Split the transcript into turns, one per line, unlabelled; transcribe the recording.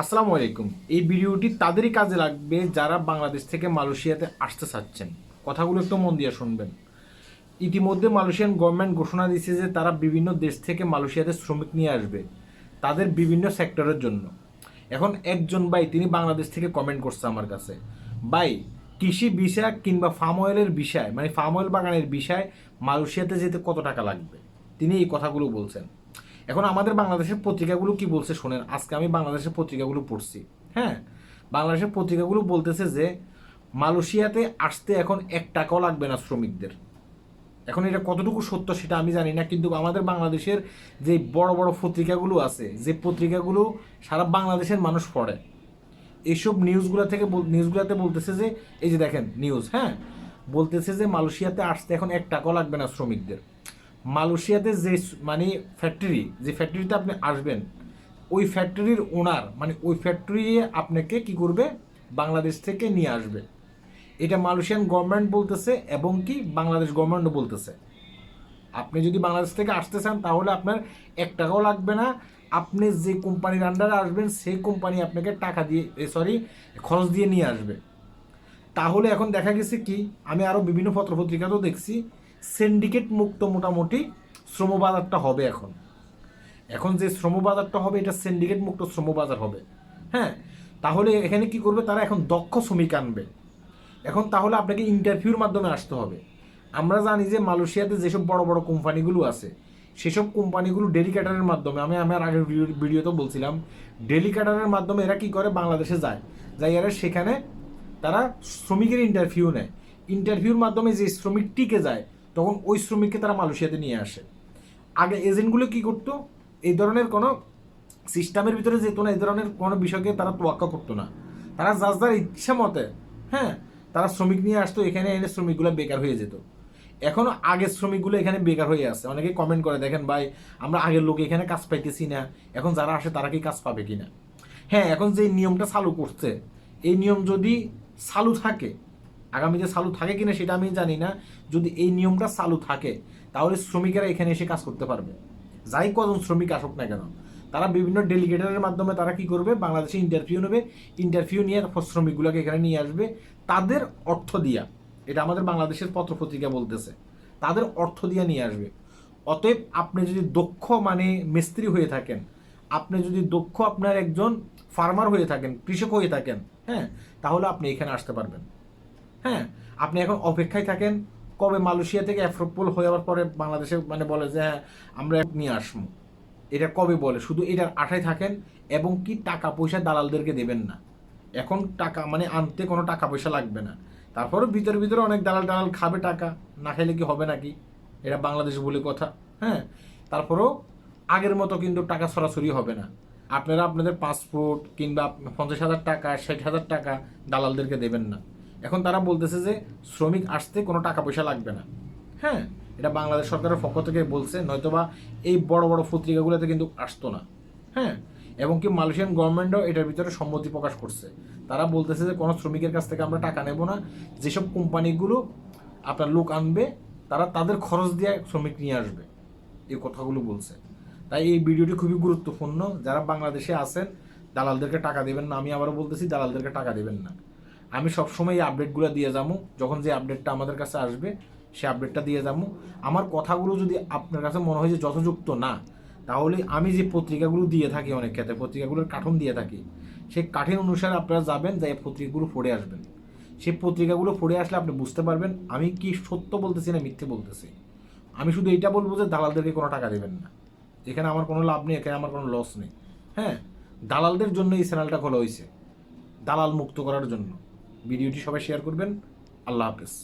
আসসালামু আলাইকুম। এই ভিডিওটি তাদেরই কাজে লাগবে যারা বাংলাদেশ থেকে মালয়েশিয়াতে আসতে চাচ্ছেন। কথাগুলো একটু মন দিয়ে শুনবেন। ইতিমধ্যে মালয়েশিয়ান গভর্নমেন্ট ঘোষণা দিয়েছে যে তারা বিভিন্ন দেশ থেকে মালয়েশিয়াতে শ্রমিক নিয়ে আসবে, তাদের বিভিন্ন সেক্টরের জন্য। এখন একজন ভাই, তিনি বাংলাদেশ থেকে কমেন্ট করছে আমার কাছে। ভাই, কৃষি বিষয় কিংবা ফার্ম অয়েলের বিষয় মানে ফার্ম অয়েল বাগানের বিষয় মালয়েশিয়াতে যেতে কত টাকা লাগবে? তিনি এই কথাগুলো বলছেন। এখন আমাদের বাংলাদেশের পত্রিকাগুলো কি বলছে শোনেন, আজকে আমি বাংলাদেশের পত্রিকাগুলো পড়ছি হ্যাঁ? বাংলাদেশের পত্রিকাগুলো বলতেছে যে মালয়েশিয়াতে আসতে এখন এক টাকাও লাগবে না শ্রমিকদের। এখন এটা কতটুকু সত্য সেটা আমি জানি না, কিন্তু আমাদের বাংলাদেশের যে বড় বড় পত্রিকাগুলো আছে, যে পত্রিকাগুলো সারা বাংলাদেশের মানুষ পড়ে, এইসব নিউজগুলো থেকে নিউজগুলোতে বলতেছে যে, এই যে দেখেন, নিউজ হ্যাঁ? বলতেছে যে মালয়েশিয়াতে আসতে এখন এক টাকাও লাগবে না শ্রমিকদের। মালয়েশিয়াতে যে মানে ফ্যাক্টরি যে ফ্যাক্টরিতে আপনি আসবেন, ওই ফ্যাক্টরির ওনার মানে ওই ফ্যাক্টরি আপনাকে কি করবে? বাংলাদেশ থেকে নিয়ে আসবে। এটা মালয়েশিয়ান গভর্নমেন্ট বলতেছে এবং কি বাংলাদেশ গভর্নমেন্টও বলতেছে। আপনি যদি বাংলাদেশ থেকে আসতে চান, তাহলে আপনার এক টাকাও লাগবে না। আপনি যে কোম্পানির আন্ডারে আসবেন, সেই কোম্পানি আপনাকে টাকা দিয়ে সরি খরচ দিয়ে নিয়ে আসবে। তাহলে এখন দেখা গেছে কি, আমি আরও বিভিন্ন পত্রপত্রিকাতেও দেখছি সিন্ডিকেট মুক্ত মোটামুটি শ্রমবাজারটা হবে এখন। এখন যে শ্রমবাজারটা হবে, এটা সিন্ডিকেট মুক্ত শ্রমবাজার হবে। হ্যাঁ তাহলে এখানে কি করবে, তারা এখন দক্ষ শ্রমিক আনবে। এখন তাহলে আপনাকে ইন্টারভিউর মাধ্যমে আসতে হবে। আমরা জানি যে মালয়েশিয়াতে যেসব বড় বড় কোম্পানিগুলো আছে, সেসব কোম্পানিগুলো ডেলিকেটারের মাধ্যমে, আমি আমার আগের ভিডিও- ভিডিওতে বলছিলাম ডেলিকেটারের মাধ্যমে এরা কি করে, বাংলাদেশে যায়। যাই এরা সেখানে তারা শ্রমিকের ইন্টারভিউ নেয়। ইন্টারভিউর মাধ্যমে যে শ্রমিক টিকে যায় তখন ওই শ্রমিককে তারা মালয়েশিয়াতে নিয়ে আসে। আগে এজেন্টগুলো কি করতো? এই ধরনের কোনো সিস্টেমের ভিতরে যেত না, এই ধরনের কোনো বিষয়কে তারা তোয়াক্কা করতো না। তারা যার যার ইচ্ছা মতে হ্যাঁ তারা শ্রমিক নিয়ে আসতো, এখানে এনে শ্রমিকগুলো বেকার হয়ে যেত। এখনও আগের শ্রমিকগুলো এখানে বেকার হয়ে আছে। অনেকে কমেন্ট করে, দেখেন ভাই, আমরা আগের লোক এখানে কাজ পাইতেছি না। এখন যারা আসে, তারা কি কাজ পাবে কিনা? হ্যাঁ এখন যে নিয়মটা চালু করছে, এই নিয়ম যদি চালু থাকে আগামীতে চালু থাকে কিনা সেটা আমি জানি না। যদি এই নিয়মটা চালু থাকে, তাহলে শ্রমিকেরা এখানে এসে কাজ করতে পারবে। যাই কজন শ্রমিক আসুক না কেন, তারা বিভিন্ন ডেলিগেটারের মাধ্যমে তারা কি করবে? বাংলাদেশে ইন্টারভিউ নেবে। ইন্টারভিউ নিয়ে তারপর শ্রমিকগুলোকে এখানে নিয়ে আসবে। তাদের অর্থ দিয়া, এটা আমাদের বাংলাদেশের পত্রপত্রিকা বলতেছে, তাদের অর্থ দিয়া নিয়ে আসবে। অতএব আপনি যদি দক্ষ মানে মিস্ত্রি হয়ে থাকেন, আপনি যদি দক্ষ আপনার একজন ফার্মার হয়ে থাকেন, কৃষক হয়ে থাকেন হ্যাঁ তাহলে আপনি এখানে আসতে পারবেন। হ্যাঁ আপনি এখন অপেক্ষায় থাকেন কবে মালয়েশিয়া থেকে অ্যাপ্রুভাল হয়ে যাওয়ার পরে বাংলাদেশে মানে বলে যে হ্যাঁ আমরা নিয়ে আসব। এটা কবে বলে? শুধু এটার আশায় থাকেন এবং কি টাকা পয়সা দালালদেরকে দেবেন না। এখন টাকা মানে আনতে কোনো টাকা পয়সা লাগবে না। তারপরেও ভিতরে ভিতরে অনেক দালাল দালাল খাবে টাকা। না খাইলে কি হবে নাকি? এটা বাংলাদেশ বলে কথা হ্যাঁ? তারপরেও আগের মতো কিন্তু টাকা সরাসরি হবে না। আপনারা আপনাদের পাসপোর্ট কিংবা পঞ্চাশ হাজার টাকা, ষাট হাজার টাকা দালালদেরকে দেবেন না। এখন তারা বলতেছে যে শ্রমিক আসতে কোনো টাকা পয়সা লাগবে না। হ্যাঁ এটা বাংলাদেশ সরকারের পক্ষ থেকে বলছে, নয়তোবা এই বড় বড় পত্রিকাগুলোতে কিন্তু আসতো না। হ্যাঁ এবং কি মালয়েশিয়ান গভর্নমেন্টও এটার ভিতরে সম্মতি প্রকাশ করছে। তারা বলতেছে যে কোনো শ্রমিকের কাছ থেকে আমরা টাকা নেব না, যেসব কোম্পানিগুলো আপনার লোক আনবে, তারা তাদের খরচ দিয়ে শ্রমিক নিয়ে আসবে এই কথাগুলো বলছে। তাই এই ভিডিওটি খুবই গুরুত্বপূর্ণ। যারা বাংলাদেশে আছেন, দালালদেরকে টাকা দেবেন না, আমি আবারও বলতেছি, দালালদেরকে টাকা দেবেন না। আমি সবসময় এই আপডেটগুলো দিয়ে যাব। যখন যে আপডেটটা আমাদের কাছে আসবে, সে আপডেটটা দিয়ে যাব। আমার কথাগুলো যদি আপনার কাছে মনে হয় যে যথযুক্ত না, তাহলে আমি যে পত্রিকাগুলো দিয়ে থাকি অনেক ক্ষেত্রে, পত্রিকাগুলোর কাঠন দিয়ে থাকি, সেই কাঠিন অনুসারে আপনারা যাবেন, যে পত্রিকাগুলো পড়ে আসবেন। সেই পত্রিকাগুলো পড়ে আসলে আপনি বুঝতে পারবেন, আমি কি সত্য বলতেছি না মিথ্যে বলতেছি। আমি শুধু এইটা বলব যে দালালদেরকে কোনো টাকা দেবেন না। এখানে আমার কোনো লাভ নেই, এখানে আমার কোনো লস নেই। হ্যাঁ দালালদের জন্য এই চ্যানেলটা খোলা হয়েছে দালাল মুক্ত করার জন্য। ভিডিওটি সবাই শেয়ার করবেন। আল্লাহ হাফেজ।